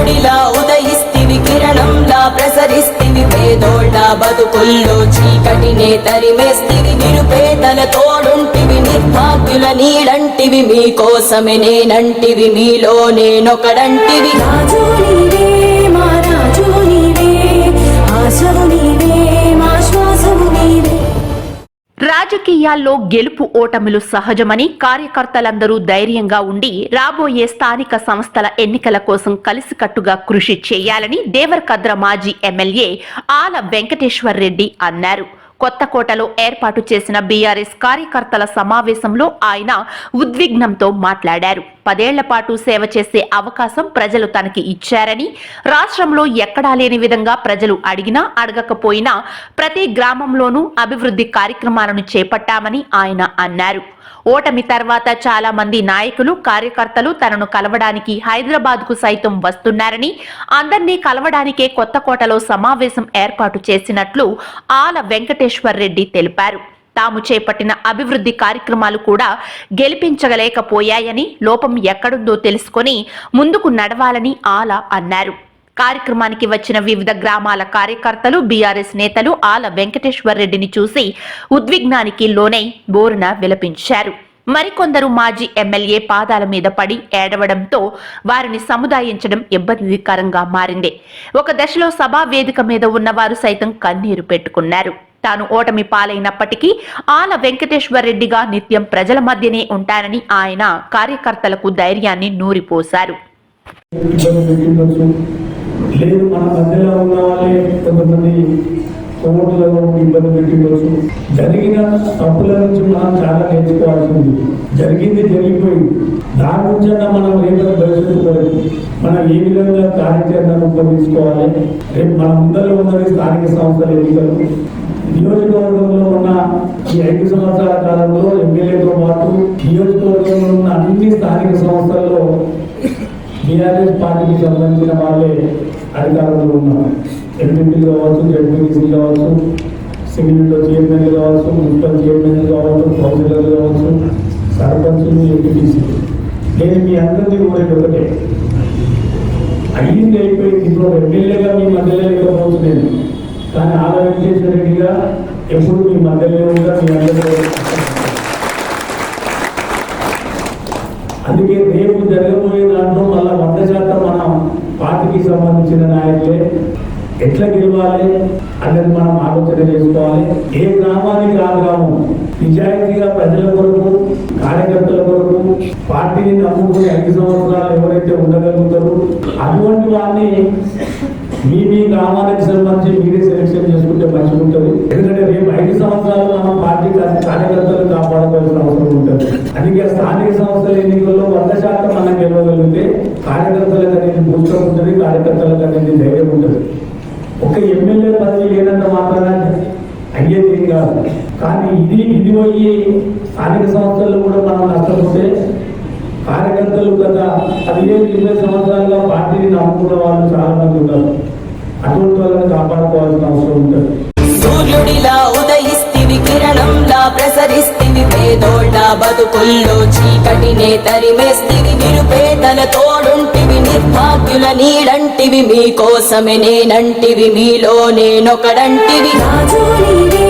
సూర్యుడిలా ఉదయిస్తివి కిరణంలా ప్రసరిస్తివి పేదోళ్ళ బతుకుల్లో చీకటినే తరిమేస్తివి నిరుపేదల తోడుంటివి నిర్భాగ్యుల నీడంటివి మీకోసమే నేనంటివి మీలో నేనొకడంటివి. రాజు నీవే మా రాజు నీవే ఆశవు నీవే మా శ్వాసము నీవే రాజకీయాల్లో గెలుపు ఓటములు సహజమని కార్యకర్తలందరూ ధైర్యంగా ఉండి రాబోయే స్థానిక సంస్థల ఎన్నికల కోసం కలిసికట్టుగా కృషి చేయాలని దేవరకద్ర మాజీ ఎమ్మెల్యే ఆల వెంకటేశ్వర్ రెడ్డి అన్నారు. కొత్తకోటలో ఏర్పాటు చేసిన బీఆర్ఎస్ కార్యకర్తల సమావేశంలో ఆయన ఉద్విగ్నంతో మాట్లాడారు. పదేళ్ళ పాటు సేవ చేసే అవకాశం ప్రజలు తనకి ఇచ్చారని రాష్ట్రంలో ఎక్కడా లేని విధంగా ప్రజలు అడిగినా అడగకపోయినా ప్రతి గ్రామంలోనూ అభివృద్ధి కార్యక్రమాలను చేపట్టామని ఆయన అన్నారు. ఓటమి తర్వాత చాలా మంది నాయకులు కార్యకర్తలు తనను కలవడానికి హైదరాబాద్కు సైతం వస్తున్నారని అందరినీ కలవడానికే కొత్తకోటలో సమావేశం ఏర్పాటు చేసినట్లు ఆల వెంకటేశ్వర్ రెడ్డి తెలిపారు. తాము చేపట్టిన అభివృద్ధి కార్యక్రమాలు కూడా గెలిపించగలేకపోయాయని లోపం ఎక్కడుందో తెలుసుకొని ముందుకు నడవాలని ఆల అన్నారు. కార్యక్రమానికి వచ్చిన వివిధ గ్రామాల కార్యకర్తలు బీఆర్ఎస్ నేతలు ఆల వెంకటేశ్వర్ రెడ్డిని చూసి ఉద్విగ్నానికి లోనై బోరున విలపించారు. మరికొందరు మాజీ ఎమ్మెల్యే పాదాల మీద పడి ఏడవడంతో వారిని సముదాయించడం ఇబ్బందికరంగా మారింది. ఒక దశలో సభా వేదిక మీద ఉన్నవారు సైతం కన్నీరు పెట్టుకున్నారు. తాను ఓటమి పాలైనప్పటికీ ఆల వెంకటేశ్వర రెడ్డిగా నిత్యం ప్రజల మధ్యనే ఉంటానని ఆయన కార్యకర్తలకు ధైర్యాన్ని నూరిపోశారు. లేదు మన మధ్యలో ఉన్న వాళ్ళే కొంతమంది కోర్టులలో ఇబ్బంది పెట్టిండొచ్చు జరిగిన తప్పుల నుంచి మనం చాలా నేర్చుకోవాల్సింది. జరిగింది జరిగిపోయింది. దాని నుంచి మనం రేపటి భవిష్యత్తు మనం ఏ విధంగా కార్యాచరణ రూపొందించుకోవాలి? రేపు మన ముందర ఉన్నది స్థానిక సంస్థల ఎన్నికలు. నియోజకవర్గంలో ఉన్న ఈ ఐదు సంవత్సరాల కాలంలో ఎమ్మెల్యేతో పాటు నియోజకవర్గంలో ఉన్న అన్ని స్థానిక సంస్థల్లో టీఆర్ఎస్ పార్టీకి సంబంధించిన వాళ్ళే అధికారంలో ఉన్నారు. ఎంపీలు కావచ్చు జడ్పీటీసీ కావచ్చు సివిల్లో చైర్మన్లు కావచ్చు మున్సిపల్ చైర్మన్లు కావచ్చు కౌన్సిలర్లు కావచ్చు సర్పంచులు ఎంపీటీసీ నేను మీ అందరినీ కోరేది ఒకటే. అయ్యింది అయిపోయింది. ఇప్పుడు ఎమ్మెల్యేగా మీ మధ్యలో లేకపోతున్నాను కానీ ఆల వెంకటేశ్వర రెడ్డిగా ఎప్పుడు మీ మధ్యలో ఉంటా మీ అందరిలో అందుకే రేపు జరగబోయే దాంట్లో మళ్ళీ వంద శాతం మనం పార్టీకి సంబంధించిన నాయకులే. ఎట్లా గెలవాలి? అన్నది మనం ఆలోచన చేసుకోవాలి ఏ గ్రామానికి ఆ గ్రామం నిజాయితీగా ప్రజల కొరకు కార్యకర్తల కొరకు పార్టీని నమ్ముకుని ఐదు సంవత్సరాలు ఎవరైతే ఉండగలుగుతారో అటువంటి వారిని మీ మీ గ్రామానికి సంబంధించి మీరే సెలెక్షన్ చేసుకుంటే మంచిగా ఉంటుంది ఎందుకంటే రేపు ఐదు సంవత్సరాలు మనం పార్టీ కార్యకర్తలు కాపాడుకోవాల్సిన అవసరం ఉంటుంది. అందుకే స్థానిక సంస్థల ఎన్నికల్లో వంద శాతం మనం గెలవగలిగితే కార్యకర్తలకు అనేది బూస్టర్ ఉంటుంది కార్యకర్తలకు అనేది ధైర్యం ఉంటుంది. ఒక ఎమ్మెల్యే పదవి లేనంత మాత్రాన అయ్యేది కాదు. కానీ ఇది ఇది పోయి స్థానిక సంస్థల్లో కూడా మనం నష్టపోతే కార్యకర్తలు గత పదిహేను ఇరవై సంవత్సరాలుగా పార్టీని నమ్ముకున్న వాళ్ళు చాలా మంది ఉన్నారు. అటువంటి వాళ్ళని కాపాడుకోవాల్సిన అవసరం ఉంటుంది. సూర్యుడిలా ఉదయిస్తివి కిరణంలా ప్రసరిస్తివి పేదోళ్ళ బతుకుల్లో చీకటినే తరిమేస్తివి నిరుపేదల తోడుంటే నిర్భాగ్యుల నీడంటివి మీకోసమే నేనంటివి మీలో నేనొకడంటివి. రాజు నీవే